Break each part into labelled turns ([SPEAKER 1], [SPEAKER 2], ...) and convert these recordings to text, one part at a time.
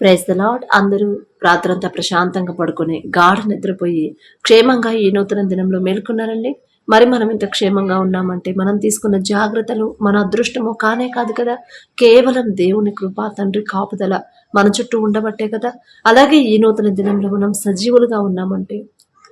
[SPEAKER 1] Praise the lord అందరూ రాత్రంతా ప్రశాంతంగా పడుకొని గాఢ నిద్రపోయి క్షేమంగా ఈ నూతన దినంలో మేల్కొన్నారండి. మరి మనం ఇంత క్షేమంగా ఉన్నామంటే మనం తీసుకున్న జాగ్రత్తలు మన అదృష్టము కానే కాదు కదా. కేవలం దేవుని కృప తండ్రి కాపుదల మన చుట్టూ ఉండబట్టే కదా. అలాగే ఈ నూతన దినంలో మనం సజీవులుగా ఉన్నామంటే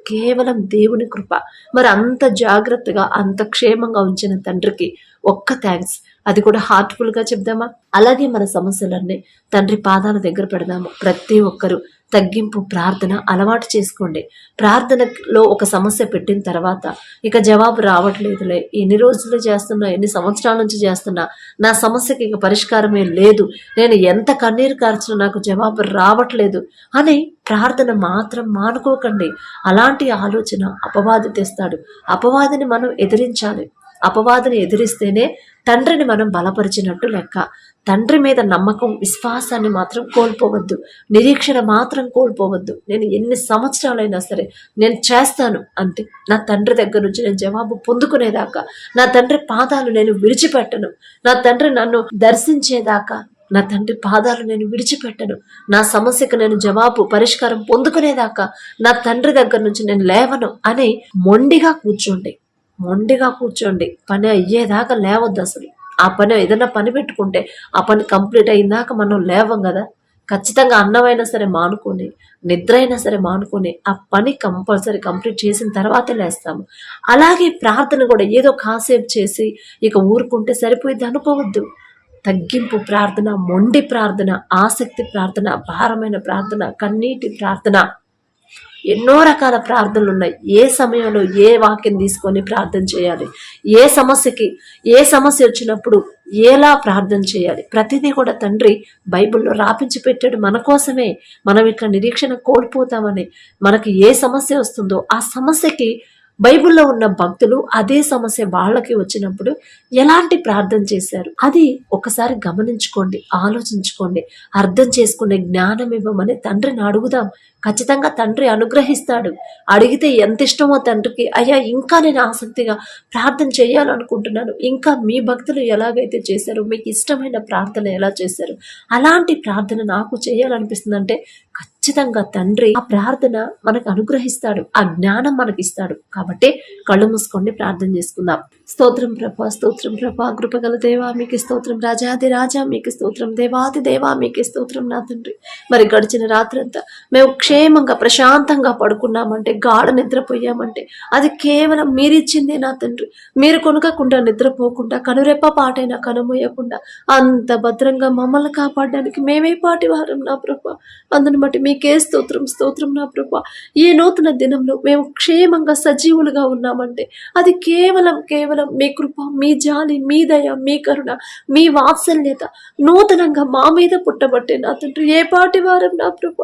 [SPEAKER 1] కేవలం దేవుని కృప. మరి అంత జాగ్రత్తగా అంత క్షేమంగా ఉంచిన తండ్రికి ఒక్క థ్యాంక్స్ అది కూడా హార్ట్ఫుల్గా చెప్దామా? అలాగే మన సమస్యలన్నీ తండ్రి పాదాల దగ్గర పెడదాము. ప్రతి ఒక్కరూ తగ్గింపు ప్రార్థన అలవాటు చేసుకోండి. ప్రార్థనలో ఒక సమస్య పెట్టిన తర్వాత ఇక జవాబు రావట్లేదులే. ఎన్ని రోజులు చేస్తున్నా ఎన్ని సంవత్సరాల నుంచి చేస్తున్నా నా సమస్యకి ఇక పరిష్కారమే లేదు. నేను ఎంత కన్నీరు కార్చినా నాకు జవాబు రావట్లేదు అని ప్రార్థన మాత్రం మానుకోకండి. అలాంటి ఆలోచన అపవాది తెస్తాడు. అపవాదిని మనం ఎదిరించాలి. అపవాదిని ఎదిరిస్తేనే తండ్రిని మనం బలపరిచినట్టు లెక్క. తండ్రి మీద నమ్మకం విశ్వాసాన్ని మాత్రం కోల్పోవద్దు. నిరీక్షణ మాత్రం కోల్పోవద్దు. నేను ఎన్ని సంవత్సరాలైనా సరే నేను చేస్తాను అంతే నా తండ్రి దగ్గర నుంచి నేను జవాబు పొందుకునేదాకా నా తండ్రి పాదాలు నేను విడిచిపెట్టను. నా తండ్రి నన్ను దర్శించేదాకా నా తండ్రి పాదాలు నేను విడిచిపెట్టను. నా సమస్యకు నేను జవాబు పరిష్కారం పొందుకునేదాకా నా తండ్రి దగ్గర నుంచి నేను లేవను అని మొండిగా కూర్చోండి. మొండిగా కూర్చోండి. పని అయ్యేదాకా లేవద్దు అసలు. ఆ పని ఏదైనా పని పెట్టుకుంటే ఆ పని కంప్లీట్ అయిందాక మనం లేవం కదా. ఖచ్చితంగా అన్నమైనా సరే మానుకొని నిద్ర అయినా సరే మానుకొని ఆ పని కంపల్సరీ కంప్లీట్ చేసిన తర్వాతే లేస్తాము. అలాగే ప్రార్థన కూడా ఏదో కాసేపు చేసి ఇక ఊరుకుంటే సరిపోయింది అనుకోవద్దు. తగ్గింపు ప్రార్థన మొండి ప్రార్థన ఆసక్తి ప్రార్థన భారమైన ప్రార్థన కన్నీటి ప్రార్థన. ఎన్నో రకాల ప్రార్థనలు ఉన్నాయి. ఏ సమయంలో ఏ వాక్యం తీసుకొని ప్రార్థన చేయాలి? ఏ సమస్యకి ఏ సమస్య వచ్చినప్పుడు ఎలా ప్రార్థన చేయాలి? ప్రతిదీ కూడా తండ్రి బైబిల్లో రాపించి పెట్టాడు మన కోసమే. మనం ఇక్కడ నిరీక్షణ కోల్పోతామని మనకి ఏ సమస్య వస్తుందో ఆ సమస్యకి బైబిల్లో ఉన్న భక్తులు అదే సమస్య వాళ్ళకి వచ్చినప్పుడు ఎలాంటి ప్రార్థన చేశారు? అది ఒకసారి గమనించుకోండి ఆలోచించుకోండి అర్థం చేసుకునే జ్ఞానం ఇవ్వమని తండ్రిని అడుగుదాం. ఖచ్చితంగా తండ్రి అనుగ్రహిస్తాడు. అడిగితే ఎంత ఇష్టమో తండ్రికి అయ్యా ఇంకా నేను ఆసక్తిగా ప్రార్థన చేయాలనుకుంటున్నాను. ఇంకా మీ భక్తులు ఎలాగైతే చేశారో మీకు ఇష్టమైన ప్రార్థన ఎలా చేశారు అలాంటి ప్రార్థన నాకు చేయాలనిపిస్తుంది అంటే ఖచ్చితంగా తండ్రి ఆ ప్రార్థన మనకు అనుగ్రహిస్తాడు. ఆ జ్ఞానం మనకి ఇస్తాడు కాబట్టి కళ్ళు మూసుకోండి ప్రార్థన చేసుకుందాం. స్తోత్రం ప్రభా స్తోత్రం ప్రభా. కృపగల దేవా మీకు స్తోత్రం. రాజాది రాజా మీకు స్తోత్రం. దేవాది దేవా మీకు స్తోత్రం నా తండ్రి. మరి గడిచిన రాత్రంతా మేము క్షేమంగా ప్రశాంతంగా పడుకున్నామంటే గాఢ నిద్రపోయామంటే అది కేవలం మీరిచ్చిందే నా తండ్రి. మీరు కొనకకుండా నిద్రపోకుండా కనురెప్ప పాటైనా కనుమోయకుండా అంత భద్రంగా మమ్మల్ని కాపాడడానికి మేమే పాటి వారం నా ప్రభా. అందుని బట్టి మీకే స్తోత్రం స్తోత్రం నా ప్రభా. ఈ నూతన దినంలో మేము క్షేమంగా సజీవులుగా ఉన్నామంటే అది కేవలం కేవలం మీ కృప మీ జాలి మీ దయ మీ కరుణ మీ వాత్సల్యత నూతనంగా మా మీద పుట్టబట్టే నా తండ్రి. ఏ పాటి వారం నా కృప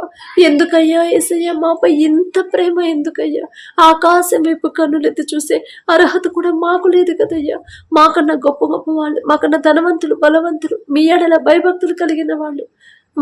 [SPEAKER 1] ఎందుకయ్యా ఏసయ్యా మాపై ఇంత ప్రేమ ఎందుకయ్యా? ఆకాశం వైపు కన్నులెత్తి చూసే అర్హత కూడా మాకు లేదు కదయ్యా. మాకన్నా గొప్ప గొప్ప వాళ్ళు మాకన్నా ధనవంతులు బలవంతులు మీ ఎడల భయభక్తులు కలిగిన వాళ్ళు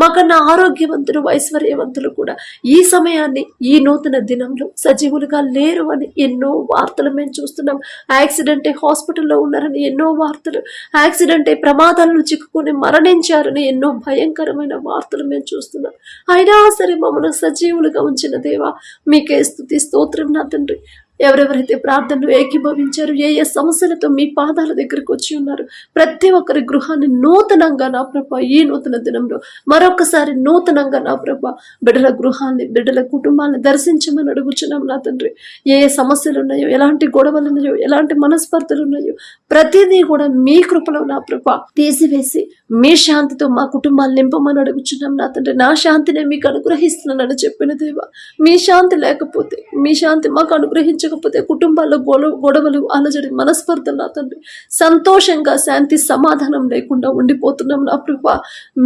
[SPEAKER 1] మాకన్నా ఆరోగ్యవంతులు ఐశ్వర్యవంతులు కూడా ఈ సమయాన్ని ఈ నూతన దినంలో సజీవులుగా లేరు అని ఎన్నో వార్తలు మేము చూస్తున్నాం. యాక్సిడెంట్ అయి హాస్పిటల్లో ఉన్నారని ఎన్నో వార్తలు యాక్సిడెంట్ అయి ప్రమాదాలను చిక్కుకొని మరణించారని ఎన్నో భయంకరమైన వార్తలు మేము చూస్తున్నాం. అయినా సరే మమ్మల్ని సజీవులుగా ఉంచిన దేవా మీకే స్థుతి స్తోత్రం నా తండ్రి. ఎవరెవరైతే ప్రార్థనలు ఏకీభవించారు ఏ ఏ సమస్యలతో మీ పాదాల దగ్గరకు వచ్చి ఉన్నారు ప్రతి ఒక్కరి గృహాన్ని నూతనంగా నా ప్రభ ఈ నూతన దినంలో మరొకసారి నూతనంగా నా ప్రభ బిడ్డల గృహాన్ని బిడ్డల కుటుంబాన్ని దర్శించమని అడుగుచున్నాం నా తండ్రి. ఏ ఏ సమస్యలు ఉన్నాయో ఎలాంటి గొడవలు ఉన్నాయో ఎలాంటి మనస్పర్ధలు ఉన్నాయో ప్రతిదీ కూడా మీ కృపలో నా ప్రభ తీసివేసి మీ శాంతితో మా కుటుంబాలు నింపమని అడుగుచున్నాం నా తండ్రి. నా శాంతినే మీకు అనుగ్రహిస్తున్నానని చెప్పిన దేవా మీ శాంతి లేకపోతే మీ శాంతి మాకు అనుగ్రహించ అనుగ్రహించకపోతే కుటుంబాల్లో గొడవ గొడవలు అలజడి మనస్పర్ధలు నా తండ్రి. సంతోషంగా శాంతి సమాధానం లేకుండా ఉండిపోతున్నాం నా కృప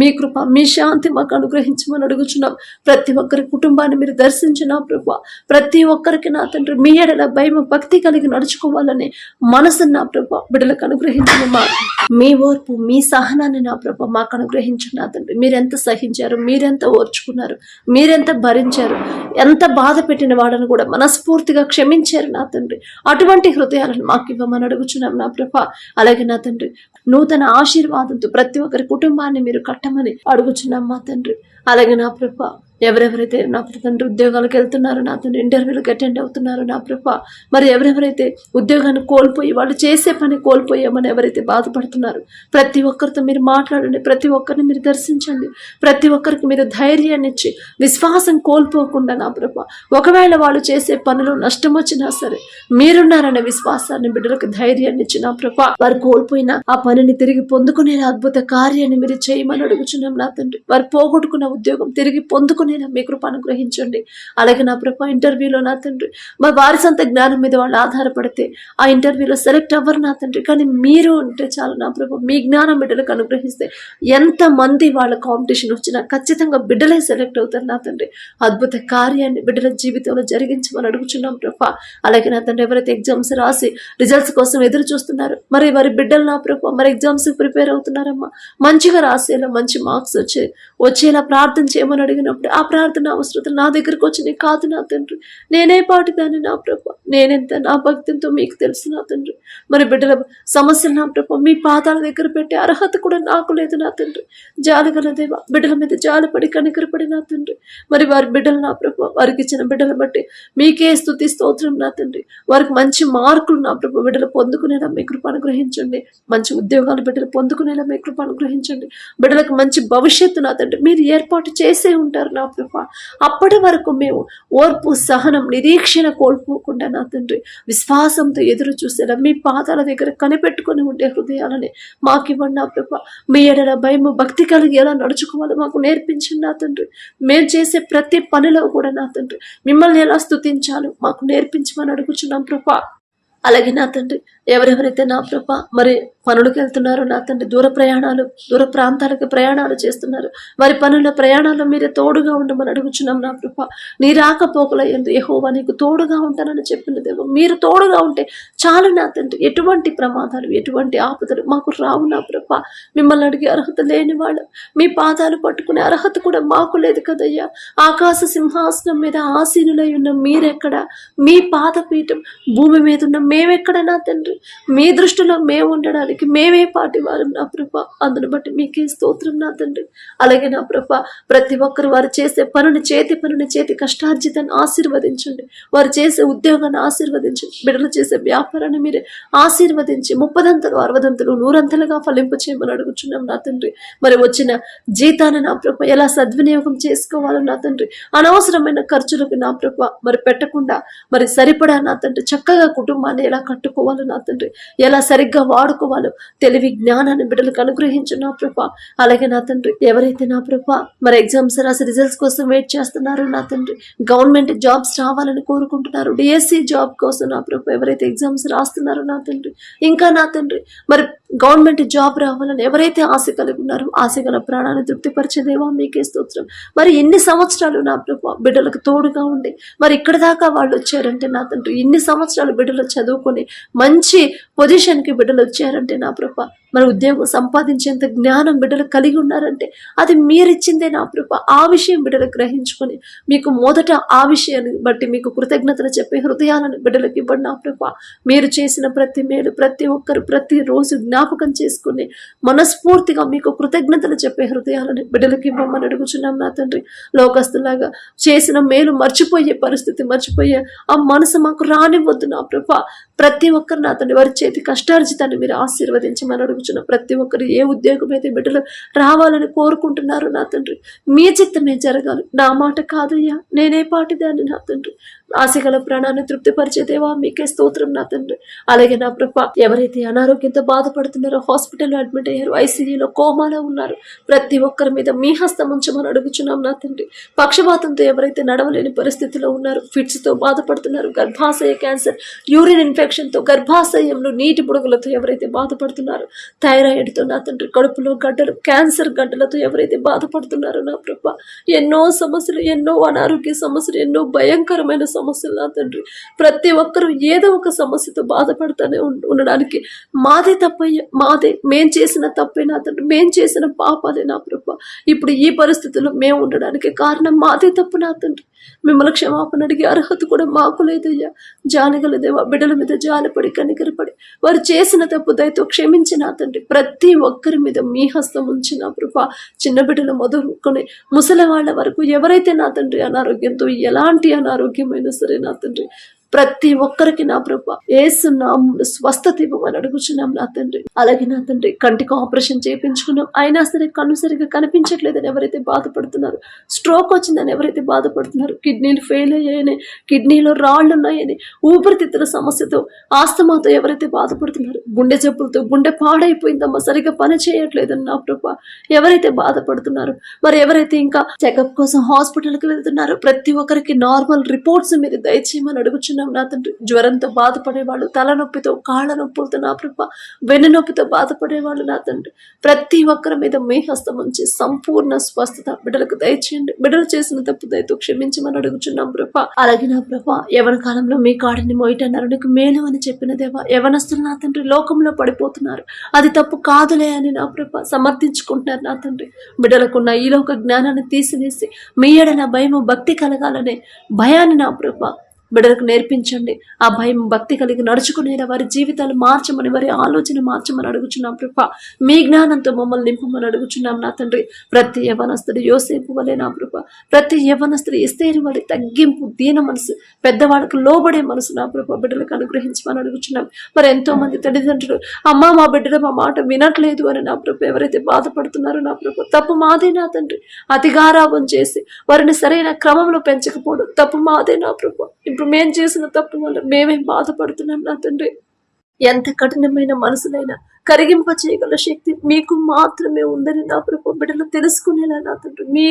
[SPEAKER 1] మీ కృప మీ శాంతి మాకు అనుగ్రహించమని అడుగుచున్నాం. ప్రతి ఒక్కరి కుటుంబాన్ని మీరు దర్శించిన కృప ప్రతి ఒక్కరికి నా తండ్రి మీ ఎడల భయం భక్తి కలిగి నడుచుకోవాలని మనసు నా ప్రభ. బిడ్డలకు అనుగ్రహించిన మా మీ ఓర్పు మీ సహనాన్ని నా ప్రభ మాకు అనుగ్రహించిన నా తండ్రి. మీరెంత సహించారు మీరెంత ఓర్చుకున్నారు మీరెంత భరించారు ఎంత బాధ పెట్టిన వాడని కూడా మనస్ఫూర్తిగా క్షమించారు నా తండ్రి. అటువంటి హృదయాలను మాకు ఇవ్వమని అడుగుచున్నాం నా ప్రభ. అలాగే నా తండ్రి నూతన ఆశీర్వాదంతో ప్రతి ఒక్కరి కుటుంబాన్ని మీరు కట్టమని అడుగుచున్నాం మా తండ్రి. అలాగే నా ప్రభ ఎవరెవరైతే నా తండ్రి ఉద్యోగాలకు వెళ్తున్నారు నా తండ్రి ఇంటర్వ్యూలకు అటెండ్ అవుతున్నారు నా ప్రభ మరి ఎవరెవరైతే ఉద్యోగాన్ని కోల్పోయి వాళ్ళు చేసే పని కోల్పోయామని ఎవరైతే బాధపడుతున్నారు ప్రతి ఒక్కరితో మీరు మాట్లాడండి ప్రతి ఒక్కరిని మీరు దర్శించండి ప్రతి ఒక్కరికి మీరు ధైర్యాన్ని ఇచ్చి విశ్వాసం కోల్పోకుండా నా ప్రభ ఒకవేళ వాళ్ళు చేసే పనులు నష్టం వచ్చినా సరే మీరున్నారనే విశ్వాసాన్ని బిడ్డలకు ధైర్యాన్ని ఇచ్చి నా ప్రభ వారు కోల్పోయిన ఆ పనిని తిరిగి పొందుకునే అద్భుత కార్యాన్ని మీరు చేయమని అడుగుచున్నాం నా తండ్రి. వారు పోగొట్టుకున్న ఉద్యోగం తిరిగి పొందుకునేలా మీ కృప అనుగ్రహించండి. అలాగే నా ప్రభా ఇంటర్వ్యూలో నా తండ్రి మా వారి సొంత జ్ఞానం మీద వాళ్ళు ఆధారపడితే ఆ ఇంటర్వ్యూలో సెలెక్ట్ అవ్వరు నా తండ్రి. కానీ మీరు ఉంటే చాలు నా ప్రభ మీ జ్ఞానం బిడ్డలకు అనుగ్రహిస్తే ఎంతమంది వాళ్ళ కాంపిటీషన్ వచ్చినా ఖచ్చితంగా బిడ్డలే సెలెక్ట్ అవుతారు నా తండ్రి. అద్భుత కార్యాన్ని బిడ్డల జీవితంలో జరిగించమని అడుగుచున్నాం ప్రభా. అలాగే నా తండ్రి ఎవరైతే ఎగ్జామ్స్ రాసి రిజల్ట్స్ కోసం ఎదురు చూస్తున్నారు మరి వారి బిడ్డలు నా ప్రభా మరి ఎగ్జామ్స్ ప్రిపేర్ అవుతున్నారమ్మా. మంచిగా రాసేలా మంచి మార్క్స్ వచ్చే వచ్చేలా ప్రార్థన చేయమని అడిగినప్పుడు ఆ ప్రార్థన అవసరం నా దగ్గరకు వచ్చి నీ కాదు నా తండ్రి. నేనే పాటిదాన్ని నా ప్రభ. నేనెంత నా భక్తితో మీకు తెలుసు నా తండ్రి. మరి బిడ్డల సమస్యలు నా ప్రభ. మీ పాదాల దగ్గర పెట్టే అర్హత కూడా నాకు లేదు నా తండ్రి. జాలగల దేవ బిడ్డల మీద జాలిపడి కనికరపడి నా తండ్రి. మరి వారి బిడ్డలు నా ప్రభు వారికి ఇచ్చిన బిడ్డలు బట్టి మీకే స్థుతి స్తోత్రం నా తండ్రి. వారికి మంచి మార్కులు నా ప్రభు బిడ్డలు పొందుకునేలా మీ కృప అనుగ్రహించండి. మంచి ఉద్యోగాలు బిడ్డలు పొందుకునేలా మీ కృప అనుగ్రహించండి. బిడ్డలకు మంచి భవిష్యత్తు నా తండ్రి. మీరు ఏర్పాటు చేసే ఉంటారు నా ప్రభు. అప్పటి వరకు మేము ఓర్పు సహనం నిరీక్షణ కోల్పోకుండా నా తండ్రి విశ్వాసంతో ఎదురు చూసేలా మీ పాదాల దగ్గర కనిపెట్టుకొని ఉండే హృదయాలని మాకివ్వండి నా ప్రభు. మీ ఎడల భయము భక్తి కలిగి ఎలా నడుచుకోవాలో మాకు నేర్పించండి నా తండ్రి. మేము చేసే ప్రతి పనిలో కూడా నా తండ్రి. మిమ్మల్ని ఎలా స్తుతించాలో మాకు నేర్పించమని అడుగుచున్నాం ప్రభా. అలాగే నా తండ్రి ఎవరెవరైతే నా ప్రభ మరి పనులకు వెళ్తున్నారో నా తండ్రి దూర ప్రయాణాలు దూర ప్రాంతాలకు ప్రయాణాలు చేస్తున్నారు. వారి పనుల ప్రయాణాల్లో మీరే తోడుగా ఉండమని అడుగుచున్నాం నా ప్రభ. నీ రాకపోకల ఎందు యహోవా నీకు తోడుగా ఉంటానని చెప్పిన దేవ. మీరు తోడుగా ఉంటే చాలు నా తండ్రి. ఎటువంటి ప్రమాదాలు ఎటువంటి ఆపదలు మాకు రావు నా ప్రభ. మిమ్మల్ని అడిగే అర్హత లేని వాళ్ళు. మీ పాదాలు పట్టుకునే అర్హత కూడా మాకు లేదు కదయ్యా. ఆకాశ సింహాసనం మీద ఆసీనులై ఉన్న మీరెక్కడ? మీ పాదపీఠం భూమి మీద ఉన్న మేమెక్కడ నా తండ్రి? మీ దృష్టిలో మేము ఉండడానికి మేమే పాటి వారం నా ప్రభ. అందును బట్టి మీకే స్తోత్రం నా తండ్రి. అలాగే నా ప్రభ ప్రతి ఒక్కరు వారు చేసే పనుని చేతి పనుని చేతి కష్టార్జితాన్ని ఆశీర్వదించండి. వారు చేసే ఉద్యోగాన్ని ఆశీర్వదించండి. బిడ్డలు చేసే వ్యాపారాన్ని మీరే ఆశీర్వదించి ముప్పదంతలు అరవదంతలు నూరంతలుగా ఫలింపు చేయమని అడుగుచున్నాం నా తండ్రి. మరి వచ్చిన జీతాన్ని నా ప్రభ ఎలా సద్వినియోగం చేసుకోవాలో నా తండ్రి. అనవసరమైన ఖర్చులకు నా ప్రభ మరి పెట్టకుండా మరి సరిపడా నా తండ్రి చక్కగా కుటుంబాన్ని ఎలా కట్టుకోవాలో నా తండ్రి. ఎలా సరిగ్గా వాడుకోవాలో తెలివి జ్ఞానాన్ని బిడ్డలకు అనుగ్రహించు నా ప్రభా. అలాగే నా తండ్రి ఎవరైతే నా ప్రభా మరి ఎగ్జామ్స్ రాసి రిజల్ట్స్ కోసం వెయిట్ చేస్తున్నారో నా తండ్రి గవర్నమెంట్ జాబ్స్ రావాలని కోరుకుంటున్నారు. డిఎస్సి జాబ్ కోసం నా ప్రభ ఎవరైతే ఎగ్జామ్స్ రాస్తున్నారో నా తండ్రి. ఇంకా నా తండ్రి మరి గవర్నమెంట్ జాబ్ రావాలని ఎవరైతే ఆశ కలిగి ఉన్నారో ఆశ గల ప్రాణాన్ని తృప్తిపరిచేదేవా మీకే స్తోత్రం. మరి ఎన్ని సంవత్సరాలు నా ప్రభు బిడ్డలకు తోడుగా ఉండి మరి ఇక్కడ దాకా వాళ్ళు వచ్చారంటే నా తండ్రి ఇన్ని సంవత్సరాలు బిడ్డలు చదువుకొని మంచి పొజిషన్కి బిడ్డలు వచ్చారంటే నా ప్రభు మరి ఉద్యోగం సంపాదించేంత జ్ఞానం బిడ్డలు కలిగి ఉన్నారంటే అది మీరిచ్చిందే నా కృప. ఆ విషయం బిడ్డలు గ్రహించుకొని మీకు మొదట ఆ విషయాన్ని బట్టి మీకు కృతజ్ఞతలు చెప్పే హృదయాలను బిడ్డలకు ఇవ్వండి నా కృప. మీరు చేసిన ప్రతి మేలు ప్రతి ఒక్కరు ప్రతి రోజు జ్ఞాపకం చేసుకుని మనస్ఫూర్తిగా మీకు కృతజ్ఞతలు చెప్పే హృదయాలను బిడ్డలకు ఇవ్వమని అడుగుచున్నాం నా తండ్రి. లోకస్తులాగా చేసిన మేలు మర్చిపోయే పరిస్థితి మర్చిపోయే ఆ మనసు మాకు రానివ్వద్దు నా ప్రభ ప్రతి ఒక్కరు నా తండ్రి వారి చేతి కష్టార్జితాన్ని మీరు ఆశీర్వదించమని అడుగుచున్న ప్రతి ఒక్కరు ఏ ఉద్యోగం అయితే బిడ్డలు రావాలని కోరుకుంటున్నారు నా తండ్రి మీ చిత్తమే జరగాలి. నా మాట కాదయ్యా నేనే పాటిదాన్ని నా తండ్రి. ఆశగల ప్రాణాన్ని తృప్తిపరిచేదేవా మీకే స్తోత్రం నా తండ్రి. అలాగే నా ప్రభ ఎవరైతే అనారోగ్యంతో బాధపడుతున్నారో హాస్పిటల్లో అడ్మిట్ అయ్యారు ఐసీయూలో కోమాలో ఉన్నారు ప్రతి ఒక్కరి మీద మీ హస్తం ఉంచమని అడుగుచున్నాం నా తండ్రి. పక్షపాతంతో ఎవరైతే నడవలేని పరిస్థితిలో ఉన్నారు ఫిట్స్తో బాధపడుతున్నారు గర్భాశయ క్యాన్సర్ యూరిన్ ఇన్ఫెక్షన్తో గర్భాశయంలో నీటి బుడగలతో ఎవరైతే బాధపడుతున్నారో థైరాయిడ్తో నా తండ్రి కడుపులో గడ్డలు క్యాన్సర్ గడ్డలతో ఎవరైతే బాధపడుతున్నారో నా ప్రభ ఎన్నో సమస్యలు ఎన్నో అనారోగ్య సమస్యలు ఎన్నో భయంకరమైన సమస్యలు నా తండ్రి. ప్రతి ఒక్కరూ ఏదో ఒక సమస్యతో బాధపడుతూనే ఉండడానికి మాదే తప్ప మాదే. మేం చేసిన తప్పే నా తండ్రి. మేం చేసిన పాపాలే నా ప్రభ. ఇప్పుడు ఈ పరిస్థితుల్లో మేము ఉండడానికి కారణం మాదే తప్పు నా తండ్రి. మిమ్మల్ని క్షమాపణ అడిగే అర్హత కూడా మాకు లేదయ్యా జానగలదేవా దేవ బిడ్డల మీద జానపడి కనికరపడి వారు చేసిన తప్పు దయతో క్షమించిన తండ్రి. ప్రతి ఒక్కరి మీద మీ హస్తం ఉంచిన కృప చిన్న బిడ్డలు మొదలుకొని ముసలి వాళ్ళ వరకు ఎవరైతే నా తండ్రి అనారోగ్యంతో ఎలాంటి అనారోగ్యమైనా సరే నా తండ్రి ప్రతి ఒక్కరికి నా ప్రభ ఏసు స్వస్థత ఇవ్వమని అడుగుచున్నాం నా తండ్రి. అలాగే నా తండ్రి కంటికి ఆపరేషన్ చేయించుకున్నాం. అయినా సరే కన్ను సరిగా కనిపించట్లేదని ఎవరైతే బాధపడుతున్నారు స్ట్రోక్ వచ్చిందని ఎవరైతే బాధపడుతున్నారు కిడ్నీలు ఫెయిల్ అయ్యాయని కిడ్నీలో రాళ్ళు ఉన్నాయని ఊపిరితిత్తుల సమస్యతో ఆస్తమాతో ఎవరైతే బాధపడుతున్నారు గుండె జబ్బులతో గుండె పాడైపోయిందమ్మా సరిగా పని చేయట్లేదని నా ప్రభ ఎవరైతే బాధపడుతున్నారో మరి ఎవరైతే ఇంకా చెకప్ కోసం హాస్పిటల్కి వెళ్తున్నారో ప్రతి ఒక్కరికి నార్మల్ రిపోర్ట్స్ మీరు దయచేయమని అడుగుచున్నాం నా తండ్రి. జ్వరంతో బాధపడేవాళ్ళు తలనొప్పితో కాళ్ళ నొప్పులతో నా ప్రభ వెన్ను నొప్పితో బాధపడేవాళ్ళు నా తండ్రి. ప్రతి ఒక్కరి మీద మీ హస్తం ఉంచి సంపూర్ణ స్వస్థత బిడ్డలకు దయచేయండి. బిడ్డలు చేసిన తప్పు దయతో క్షమించమని అడుగుచున్నాం ప్రభ. అలాగే నా ప్రభ యవన కాలంలో మీ కాడిని మోయటన్నారు. నీకు మేలు అని చెప్పిన దేవా యవనస్తులు నా తండ్రి లోకంలో పడిపోతున్నారు. అది తప్పు కాదులే అని నా ప్రభ సమర్థించుకుంటున్నారు నా తండ్రి. బిడ్డలకున్న ఈలోక జ్ఞానాన్ని తీసివేసి మీ ఎడన భయము భక్తి కలగాలనే భయాన్ని నా ప్రభ బిడ్డలకు నేర్పించండి. ఆ భయం భక్తి కలిగి నడుచుకునేలా వారి జీవితాలు మార్చమని వారి ఆలోచన మార్చమని అడుగుచున్నాం ప్రభ. మీ జ్ఞానంతో మమ్మల్ని నింపమని అడుగుచున్నాం నా తండ్రి. ప్రతి యవనస్తుడు యోసేపు వలె నా ప్రభ. ప్రతి యవనస్తుడు ఇస్తేని వలె తగ్గింపు దీన మనసు పెద్దవాళ్ళకు లోబడే మనసు నా ప్రభ. బిడ్డలకు అనుగ్రహించమని అడుగుచున్నాం. మరి ఎంతో మంది తల్లిదండ్రులు అమ్మ మా బిడ్డలు మా మాట వినట్లేదు అని నా ప్రభ. ఎవరైతే బాధపడుతున్నారో నా ప్రభ తప్పు మాదే నా తండ్రి. అతిగారాభం చేసి వారిని సరైన క్రమంలో పెంచకపోవడం తప్పు మాదే నా ప్రభ. ఇప్పుడు మేం చేసిన తప్పు వల్ల మేమే బాధపడుతున్నాం నా తండ్రి. ఎంత కఠినమైన మనసునైనా కరిగింప చేయగల శక్తి మీకు మాత్రమే ఉందని నా ప్రభు బిడ్డలు తెలుసుకునేలా నా తండ్రి. మీ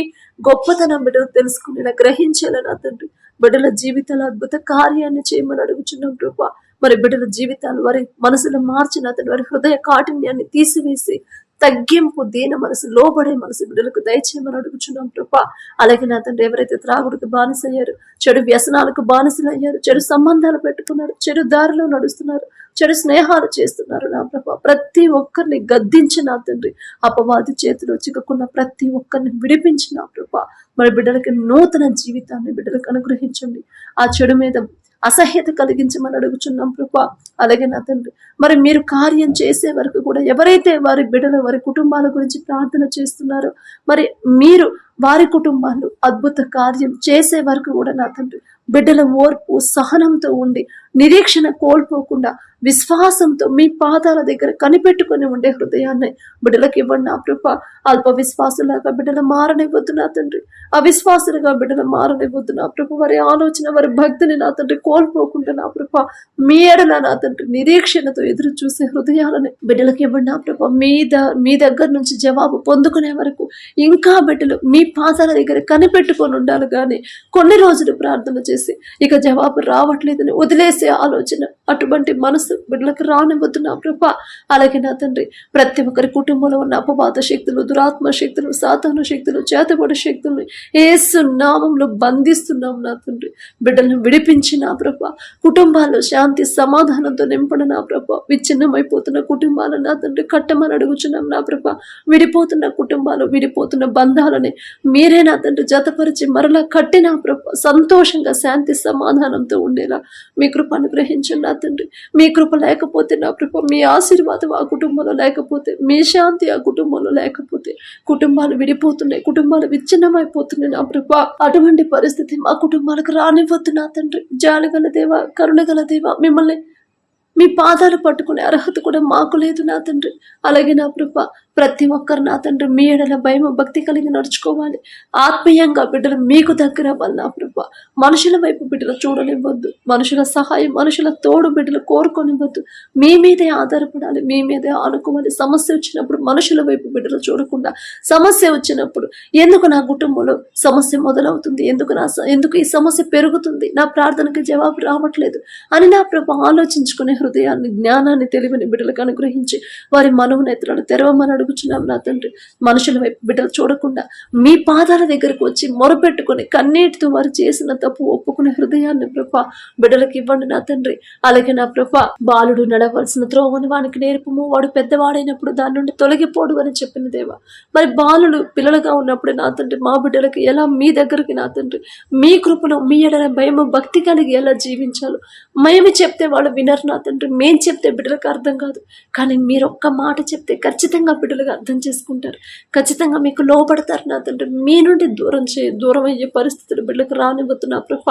[SPEAKER 1] గొప్పతనం బిడ్డలు తెలుసుకునేలా గ్రహించేలా నా తండ్రి. బిడ్డల జీవితాల అద్భుత కార్యాన్ని చేయమని అడుగుచున్నాం ప్రభా. మరి బిడ్డల జీవితాలు వారి మనసులో మార్చిన అతను వారి హృదయ కాఠిన్యాన్ని తీసివేసి తగ్గింపు దీన మనసు లోబడే మనసు బిడ్డలకు దయచేయమని అడుగుచున్నాం ప్రభా. అలాగే నా తండ్రి ఎవరైతే త్రాగుడికి బానిసయ్యారు చెడు వ్యసనాలకు బానిసలయ్యారు చెడు సంబంధాలు పెట్టుకున్నారు చెడు దారిలో నడుస్తున్నారు చెడు స్నేహాలు చేస్తున్నారు నా ప్రభా. ప్రతి ఒక్కరిని గద్దించి నా తండ్రి అపవాది చేతిలో చిక్కుకున్న ప్రతి ఒక్కరిని విడిపించి నా ప్రభా. మరి బిడ్డలకి నూతన జీవితాన్ని బిడ్డలకు అనుగ్రహించండి. ఆ చెడు మీద అసహ్యత కలిగించమని అడుగుచున్నాం కృప అలాగే నా తండ్రి మరి మీరు కార్యం చేసే వరకు కూడా ఎవరైతే వారి బిడ్డలు వారి కుటుంబాల గురించి ప్రార్థన చేస్తున్నారో మరి మీరు వారి కుటుంబాలు అద్భుత కార్యం చేసే వరకు కూడా నా తండ్రి బిడ్డల ఓర్పు సహనంతో ఉండి నిరీక్షణ కోల్పోకుండా విశ్వాసంతో మీ పాదాల దగ్గర కనిపెట్టుకొని ఉండే హృదయాన్ని బిడ్డలకు ఇవ్వండి నా కృప అల్ప విశ్వాసులాగా బిడ్డలు మారనివ్వద్దు నా తండ్రి. అవిశ్వాసులుగా బిడ్డలు మారనివ్వద్దు నా ప్రభు. వారి ఆలోచన వారి భక్తిని నా తండ్రి కోల్పోకుండా నా ప్రభ. మీ ఎడల నా తండ్రి నిరీక్షణతో ఎదురు చూసే హృదయాలని బిడ్డలకు ఇవ్వండి నా ప్రభ. మీ ద మీ దగ్గర నుంచి జవాబు పొందుకునే వరకు ఇంకా బిడ్డలు మీ పాదాల దగ్గర కనిపెట్టుకొని ఉండాలి కానీ కొన్ని రోజులు ప్రార్థన చేసి ఇక జవాబు రావట్లేదని వదిలేసి ఆలోచన అటువంటి మనసు బిడ్డలకు రానివ్వద్దు నా ప్రభ. అలాగే నా తండ్రి ప్రతి ఒక్కరి కుటుంబంలో ఉన్న అపవాద శక్తులు దురాత్మ శక్తులు సాధారణ శక్తులు చేతబడి శక్తులు ఏసు నామంలో బంధిస్తున్నాం నా తండ్రి. బిడ్డలను విడిపించి నా ప్రభ. కుటుంబాల్లో శాంతి సమాధానంతో నింపడం నా ప్రభ. విచ్ఛిన్నమైపోతున్న కుటుంబాలను నా తండ్రి కట్టమని అడుగుచున్నాం నా ప్రభ. విడిపోతున్న కుటుంబాలు విడిపోతున్న బంధాలని మీరే నా తండ్రి జతపరిచి మరలా కట్టి నా ప్రభ. సంతోషంగా శాంతి సమాధానంతో ఉండేలా మీ కృప అనుగ్రహించండి నా తండ్రి. మీ కృప లేకపోతే నా కృప మీ ఆశీర్వాదం ఆ కుటుంబంలో లేకపోతే మీ శాంతి ఆ కుటుంబంలో లేకపోతే కుటుంబాలు విడిపోతున్నాయి కుటుంబాలు విచ్ఛిన్నమైపోతున్నాయి నా ప్రభా. అటువంటి పరిస్థితి మా కుటుంబాలకు రానివ్వద్దు నా తండ్రి. జాలగల దేవ కరుణగల దేవ మిమ్మల్ని మీ పాదాలు పట్టుకునే అర్హత కూడా మాకు లేదు నా తండ్రి. అలాగే నా ప్రభ ప్రతి ఒక్కరు నా తండ్రి మీ ఎడల భయం భక్తి కలిగి నడుచుకోవాలి. ఆత్మీయంగా బిడ్డలు మీకు దగ్గర వల్ల నా ప్రభ. మనుషుల వైపు బిడ్డలు చూడనివ్వద్దు. మనుషుల సహాయం మనుషుల తోడు బిడ్డలు కోరుకొనివ్వద్దు. మీ మీదే ఆధారపడాలి మీ మీదే ఆనుకోవాలి. సమస్య వచ్చినప్పుడు మనుషుల వైపు బిడ్డలు చూడకుండా సమస్య వచ్చినప్పుడు ఎందుకు నా కుటుంబంలో సమస్య మొదలవుతుంది? ఎందుకు నా ఎందుకు ఈ సమస్య పెరుగుతుంది? నా ప్రార్థనకి జవాబు రావట్లేదు అని నా ప్రభ ఆలోచించుకునే హృదయాన్ని జ్ఞానాన్ని తెలివిని బిడ్డలకు అనుగ్రహించి వారి మనోనేత్రాలు తెరవమనడు అడుగుచున్నాం నా తండ్రి. మనుషుల వైపు బిడ్డలు చూడకుండా మీ పాదాల దగ్గరకు వచ్చి మొరపెట్టుకొని కన్నీటితో వారు చేసిన తప్పు ఒప్పుకునే హృదయాన్ని ప్రభ బిడ్డలకు ఇవ్వండి నా తండ్రి. అలాగే నా ప్రభ బాలుడు నడవలసిన త్రోవను వానికి నేర్పము. వాడు పెద్దవాడైనప్పుడు దాని నుండి తొలగిపోడు అని చెప్పిన దేవా. మరి బాలుడు పిల్లలుగా ఉన్నప్పుడు నా తండ్రి మా బిడ్డలకి ఎలా మీ దగ్గరికి నా తండ్రి? మీ కృపను మీ ఎడల భయము భక్తి కలిగి ఎలా జీవించాలో? మేము చెప్తే వాళ్ళు వినరు నా తండ్రి. మేము చెప్తే బిడ్డలకు అర్థం కాదు. కానీ మీరు ఒక్క మాట చెప్తే ఖచ్చితంగా బిడ్డలుగా అర్థం చేసుకుంటారు. ఖచ్చితంగా మీకు లోపడతారు నా తండ్రి. మీ నుండి దూరం చే దూరం అయ్యే పరిస్థితులు బిడ్డలకు రానివ్వతున్నా ప్రభ.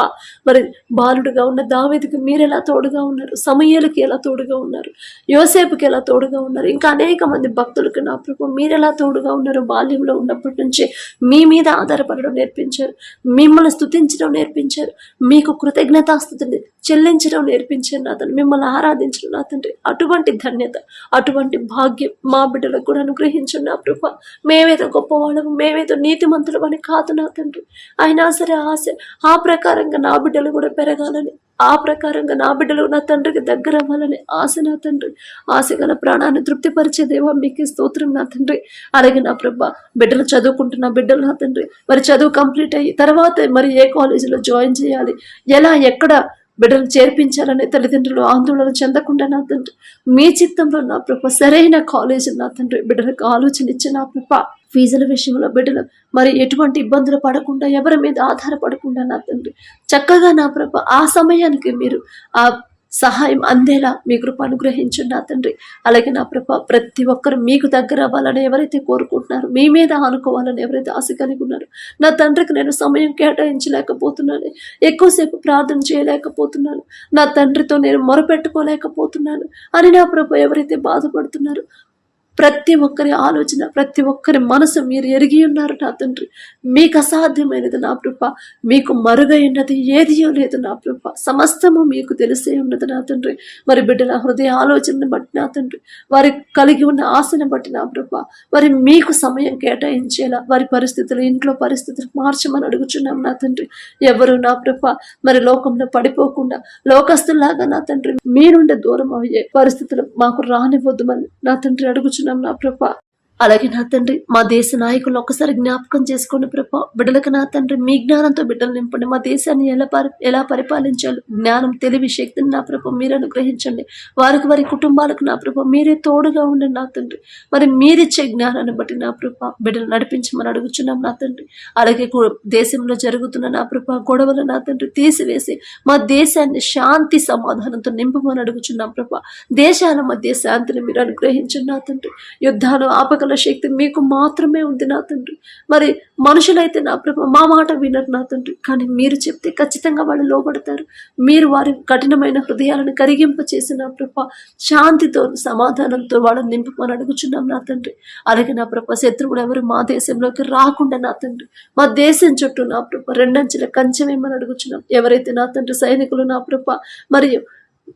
[SPEAKER 1] మరి బాలుడుగా ఉన్న దావేదికి మీరు ఎలా తోడుగా ఉన్నారు? సమయాలకి ఎలా తోడుగా ఉన్నారు? యోసేపుకి ఎలా తోడుగా ఉన్నారు? ఇంకా అనేక మంది భక్తులకు నా ప్రభు మీరు ఎలా తోడుగా ఉన్నారు బాల్యంలో ఉన్నప్పటి నుంచి మీ మీద ఆధారపడడం నేర్పించారు. మిమ్మల్ని స్థుతించడం నేర్పించారు. మీకు కృతజ్ఞతాస్థుతిని చెల్లించడం నేర్పించారు నా తండ్రి. మిమ్మల్ని ఆరాధించడం నా తండ్రి. అటువంటి ధన్యత అటువంటి భాగ్యం మా బిడ్డలకు కూడా అనుగ్రహించండి నా ప్రభ. మేమేదో గొప్పవాళ్ళము మేమేదో నీతిమంతులం అని కాదు నా తండ్రి. అయినా సరే ఆశ ఆ ప్రకారంగా నా బిడ్డలు కూడా పెరగాలని ఆ ప్రకారంగా నా బిడ్డలు నా తండ్రికి దగ్గర అవ్వాలని ఆశ నా తండ్రి. ఆశ గల ప్రాణాన్ని తృప్తిపరిచే దేవా మీకు స్తోత్రం నా తండ్రి. అలాగే నా ప్రభ బిడ్డలు చదువుకుంటున్న బిడ్డలు నా తండ్రి. మరి చదువు కంప్లీట్ అయ్యి తర్వాత మరి ఏ కాలేజీలో జాయిన్ చేయాలి? ఎలా ఎక్కడ బిడ్డలు చేర్పించాలని తల్లిదండ్రులు ఆందోళన చెందకుండా నా తండ్రి మీ చిత్తంలో నా ప్రభ సరైన కాలేజ్ నా తండ్రి బిడ్డలకు ఆలోచన ఇచ్చి నా ప్రభ ఫీజుల విషయంలో బిడ్డలు మరి ఎటువంటి ఇబ్బందులు పడకుండా ఎవరి మీద ఆధారపడకుండా నా తండ్రి చక్కగా నా ప్రభ ఆ సమయానికి మీరు ఆ సహాయం అందేలా మీ కృప అనుగ్రహించండి నా తండ్రి. అలాగే నా ప్రభ ప్రతి ఒక్కరు మీకు దగ్గర అవ్వాలని ఎవరైతే కోరుకుంటున్నారో మీ మీద ఆనుకోవాలని ఎవరైతే ఆశ కలిగి ఉన్నారో నా తండ్రికి నేను సమయం కేటాయించలేకపోతున్నాను. ఎక్కువసేపు ప్రార్థన చేయలేకపోతున్నాను. నా తండ్రితో నేను మొరపెట్టుకోలేకపోతున్నాను. అని నా ప్రభు ఎవరైతే బాధపడుతున్నారో ప్రతి ఒక్కరి ఆలోచన ప్రతి ఒక్కరి మనసు మీరు ఎరిగి ఉన్నారు నా తండ్రి. మీకు అసాధ్యమైనది నా కృప మీకు మరుగైనది ఏదియో లేదు నా కృప సమస్తము మీకు తెలిసే ఉన్నది నా తండ్రి. మరి బిడ్డల హృదయ ఆలోచనను బట్టి నా తండ్రి. వారి కలిగి ఉన్న ఆశను బట్టి నా కృప మరి మీకు సమయం కేటాయించేలా వారి పరిస్థితులు ఇంట్లో పరిస్థితులు మార్చమని అడుగుచున్నాం నా తండ్రి. ఎవరు నా కృప మరి లోకంలో పడిపోకుండా లోకస్తులాగా నా తండ్రి. మీ నుండి దూరం అయ్యే పరిస్థితులు మాకు రానివ్వద్దుమని నా తండ్రి అడుగుచున్నాం నా ప్రభ అలాగే నా తండ్రి మా దేశ నాయకులు ఒక్కసారి జ్ఞాపకం చేసుకోండి ప్రభా. బిడ్డలకు నా తండ్రి మీ జ్ఞానంతో బిడ్డలు నింపండి. మా దేశాన్ని ఎలా పరి ఎలా పరిపాలించాలి జ్ఞానం తెలివి శక్తిని నా ప్రభ మీరు అనుగ్రహించండి. వారికి వారి కుటుంబాలకు నా ప్రభ మీరే తోడుగా ఉండండి నా తండ్రి. మరి మీరిచ్చే జ్ఞానాన్ని బట్టి నా ప్రభ బిడ్డలు నడిపించమని అడుగుచున్నాం నా తండ్రి. అలాగే దేశంలో జరుగుతున్న నా ప్రభ గొడవలు నా తండ్రి తీసివేసి మా దేశాన్ని శాంతి సమాధానంతో నింపమని అడుగుచున్నాం ప్రభ. దేశాల మధ్య శాంతిని మీరు అనుగ్రహించండి నా తండ్రి. యుద్ధాలు ఆపగల శక్తి మీకు మాత్రమే ఉంది నా తండ్రి. మరి మనుషులైతే నా ప్రభ మా మాట వినరు నా తండ్రి. కానీ మీరు చెప్తే ఖచ్చితంగా వాళ్ళు లోబడతారు. మీరు వారి కఠినమైన హృదయాలను కరిగింప చేసిన ప్రభ శాంతితో సమాధానంతో వాళ్ళని మనం అడుగుచున్నాం నా తండ్రి. అలాగే నా ప్రభ శత్రువులు ఎవరు మా దేశంలోకి రాకుండా నా తండ్రి. మా దేశం చుట్టూ నా ప్రభ రెండంచెల కంచెమేమని అడుగుచున్నాం. ఎవరైతే నా తండ్రి సైనికులు నా ప్రభ మరియు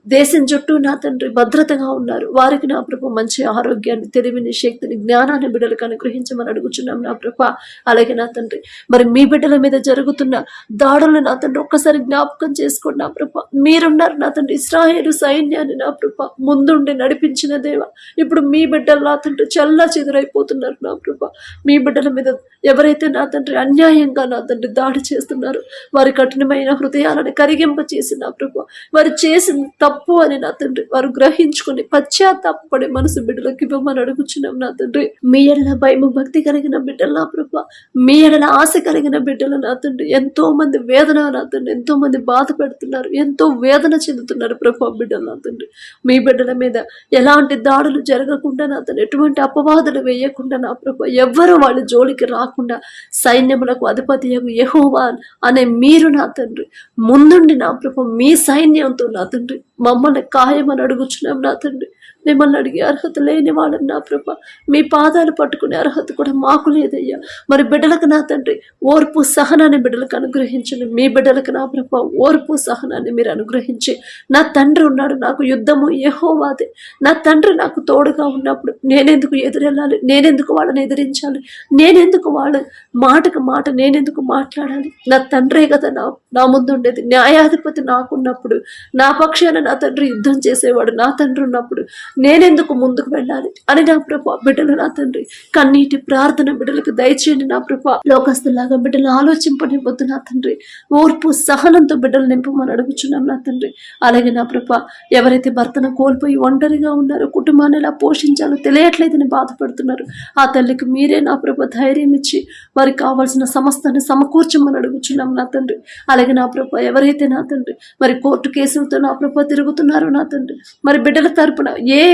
[SPEAKER 1] దేశం చుట్టూ నా తండ్రి భద్రతగా ఉన్నారు. వారికి నా ప్రభు మంచి ఆరోగ్యాన్ని తెలివిని శక్తిని జ్ఞానాన్ని బిడ్డలకు అనుగ్రహించమని అడుగుచున్నాం నా ప్రభ. అలాగే నా తండ్రి మరి మీ బిడ్డల మీద జరుగుతున్న దాడులను నా తండ్రి ఒక్కసారి జ్ఞాపకం చేసుకోండి నా ప్రభ. మీరున్నారు నా తండ్రి ఇస్రాయేలు సైన్యాన్ని నా ప్రభ. ముందుండి నడిపించిన దేవ ఇప్పుడు మీ బిడ్డలు నా తండ్రి చల్లా చెదురైపోతున్నారు నా ప్రభ. మీ బిడ్డల మీద ఎవరైతే నా తండ్రి అన్యాయంగా నా తండ్రి దాడి చేస్తున్నారో వారి కఠినమైన హృదయాలను కరిగింప చేసి నా ప్రభ. వారు చేసిన తప్పు అని నా తండ్రి వారు గ్రహించుకుని పశ్చాత్తాపడే మనసు బిడ్డలకు ఇవ్వమని అడుగుచున్నాం నా తండ్రి. మీ ఎడల భయము భక్తి కలిగిన బిడ్డలు నా ప్రభా. మీ ఎడల ఆశ కలిగిన బిడ్డలు నా తండ్రి. ఎంతో మంది వేదన నా తండ్రి. ఎంతో మంది బాధ పెడుతున్నారు. ఎంతో వేదన చెందుతున్నారు ప్రభా బిడ్డలు నా తండ్రి. మీ బిడ్డల మీద ఎలాంటి దాడులు జరగకుండా నా తండ్రి ఎటువంటి అపవాదులు వేయకుండా నా ప్రభు ఎవ్వరు వాళ్ళ జోలికి రాకుండా సైన్యములకు అధిపతి యహోవా అనే మీరు నా తండ్రి. ముందుండి నా ప్రభు మీ సైన్యంతో నా తండ్రి. మమ్మల్ని ఖాయమని అడుగుచున్నాం నా తండ్రి. మిమ్మల్ని అడిగే అర్హత లేని వాళ్ళని నా ప్రభ. మీ పాదాలు పట్టుకునే అర్హత కూడా మాకు లేదయ్యా. మరి బిడ్డలకు నా తండ్రి ఓర్పు సహనాన్ని బిడ్డలకు అనుగ్రహించండి. మీ బిడ్డలకు నా ప్రభ ఓర్పు సహనాన్ని మీరు అనుగ్రహించి నా తండ్రి ఉన్నాడు నాకు యుద్ధము యెహోవాదే. నా తండ్రి నాకు తోడుగా ఉన్నప్పుడు నేనెందుకు ఎదురెళ్ళాలి? నేనెందుకు వాళ్ళని ఎదిరించాలి? నేనెందుకు వాళ్ళ మాటకు మాట నేనెందుకు మాట్లాడాలి? నా తండ్రే కదా నా నా ముందు ఉండేది న్యాయాధిపతి నాకున్నప్పుడు నా పక్షాన నా తండ్రి యుద్ధం చేసేవాడు నా తండ్రి ఉన్నప్పుడు నేనెందుకు ముందుకు వెళ్ళాలి? అని నా ప్రభా బిడ్డలు నా తండ్రి కన్నీటి ప్రార్థన బిడ్డలకు దయచేయండి నా ప్రభా. లోకస్తులాగా బిడ్డలు ఆలోచింపనివ్వద్దు నా తండ్రి. ఓర్పు సహనంతో బిడ్డలు నింపమని అడుగుచున్నాం నా తండ్రి. అలాగే నా ప్రభా ఎవరైతే భర్తను కోల్పోయి ఒంటరిగా ఉన్నారో కుటుంబాన్ని ఎలా పోషించాలో తెలియట్లేదని బాధపడుతున్నారు. ఆ తల్లికి మీరే నా ప్రభ ధైర్యం ఇచ్చి వారికి కావాల్సిన సమస్తాన్ని సమకూర్చమని అడుగుచున్నాం నా తండ్రి. అలాగే నా ప్రభ ఎవరైతే నా తండ్రి మరి కోర్టు కేసులతో నా ప్రభ తిరుగుతున్నారో నా తండ్రి మరి బిడ్డల తరపున ఏ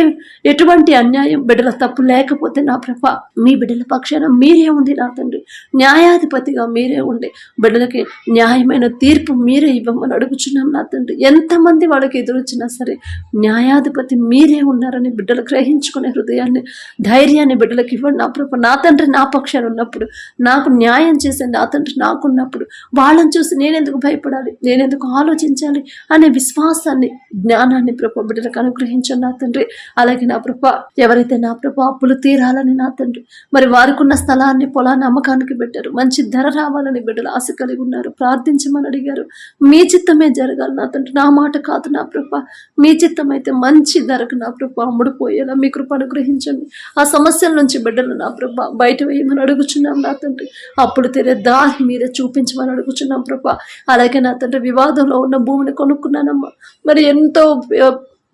[SPEAKER 1] ఎటువంటి అన్యాయం? బిడ్డల తప్పు లేకపోతే నా ప్రభ మీ బిడ్డల పక్షాన మీరే ఉంది నా తండ్రి. న్యాయాధిపతిగా మీరే ఉండి బిడ్డలకి న్యాయమైన తీర్పు మీరే ఇవ్వమని అడుగుచున్నాం నా తండ్రి. ఎంతమంది వాళ్ళకి ఎదురొచ్చినా సరే న్యాయాధిపతి మీరే ఉన్నారని బిడ్డలు గ్రహించుకునే హృదయాన్ని ధైర్యాన్ని బిడ్డలకు ఇవ్వండి నా ప్రభ. నా తండ్రి నా పక్షాన ఉన్నప్పుడు నాకు న్యాయం చేసే నా తండ్రి నాకున్నప్పుడు వాళ్ళని చూసి నేనెందుకు భయపడాలి? నేనెందుకు ఆలోచించాలి? అనే విశ్వాసాన్ని జ్ఞానాన్ని ప్రభ బిడ్డలకు అనుగ్రహించండి నా తండ్రి. అలాగే నా ప్రభా ఎవరైతే నా ప్రభ అప్పులు తీరాలని నా తండ్రి మరి వారికి ఉన్న స్థలాన్ని పొలాన్ని అమ్మకానికి పెట్టారు. మంచి ధర రావాలని బిడ్డలు ఆశ కలిగి ఉన్నారు. ప్రార్థించమని అడిగారు. మీ చిత్తమే జరగాలి నా తండ్రి. నా మాట కాదు నా ప్రభ. మీ చిత్తం అయితే మంచి ధరకు నా ప్రభ అమ్ముడుపోయేలా మీ కృప అనుగ్రహించండి. ఆ సమస్యల నుంచి బిడ్డలు నా ప్రభ బయట వేయమని అడుగుచున్నాం నా తండ్రి. అప్పుడు తెరే దారి మీరే చూపించమని అడుగుచున్నాం ప్రభ. అలాగే నా తండ్రి వివాదంలో ఉన్న భూమిని కొనుక్కున్నానమ్మా. మరి ఎంతో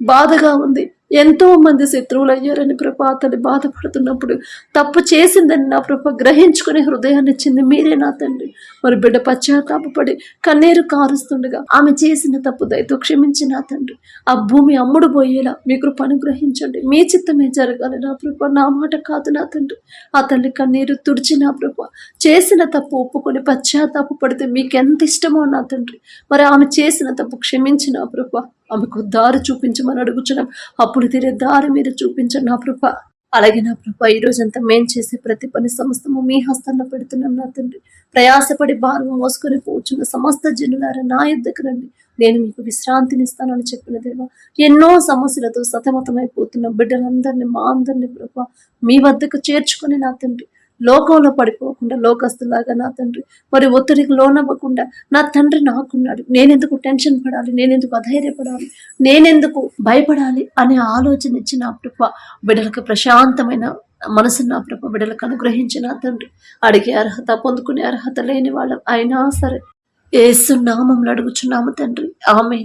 [SPEAKER 1] బాధగా ఉంది. ఎంతో మంది శత్రువులు అయ్యారని ప్రభా అతన్ని బాధపడుతున్నప్పుడు తప్పు చేసిందని నా ప్రభ గ్రహించుకునే హృదయాన్ని ఇచ్చింది మీరే నా తండ్రి. మరి బిడ్డ పశ్చాత్తాపడి కన్నీరు కారుస్తుండగా ఆమె చేసిన తప్పు దయతో క్షమించి నా తండ్రి. ఆ భూమి అమ్ముడు పోయేలా మీ కృప అనుగ్రహించండి. మీ చిత్తమే జరగాలి నా ప్రభ నా మాట కాదు నా తండ్రి. ఆ తల్లి కన్నీరు తుడిచి నా ప్రభ చేసిన తప్పు ఒప్పుకొని పశ్చాత్తాపడితే పడితే ఎంత ఇష్టమో నా తండ్రి. మరి ఆమె చేసిన తప్పు క్షమించి నా ప్రభ. ఆమెకు దారి చూపించమని అడుగుచున్నాం. అప్పుడు తీరే దారి మీద చూపించండి నా ప్రభ. అలాగే నా ప్రభ ఈ రోజంతా మేం చేసే ప్రతి పని సమస్తము మీ హస్తంలో పెడుతున్నాం నా తండ్రి. ప్రయాసపడి భారం మోసుకొని పోచున్న సమస్త జనులారా నా యుద్ధకు రండి. నేను మీకు విశ్రాంతినిస్తానని చెప్పిన దేవ ఎన్నో సమస్యలతో సతమతమైపోతున్న బిడ్డలందరినీ మా అందరినీ ప్రభ మీ వద్దకు చేర్చుకొని నా తండ్రి. లోకంలో పడిపోకుండా లోకస్తులాగా నా తండ్రి. మరి ఒత్తిడికి లోనవ్వకుండా నా తండ్రి నాకున్నాడు. నేనెందుకు టెన్షన్ పడాలి? నేనెందుకు అధైర్యపడాలి? నేనెందుకు భయపడాలి అనే ఆలోచన ఇచ్చిన ప్రభ బిడ్డలకు ప్రశాంతమైన మనసును నా ప్రభ బిడ్డలకు అనుగ్రహించిన తండ్రి. అడిగే అర్హత పొందుకునే అర్హత లేని వాళ్ళం అయినా సరే. ఏసు నామంలో అడుగుచున్నాము తండ్రి. ఆమె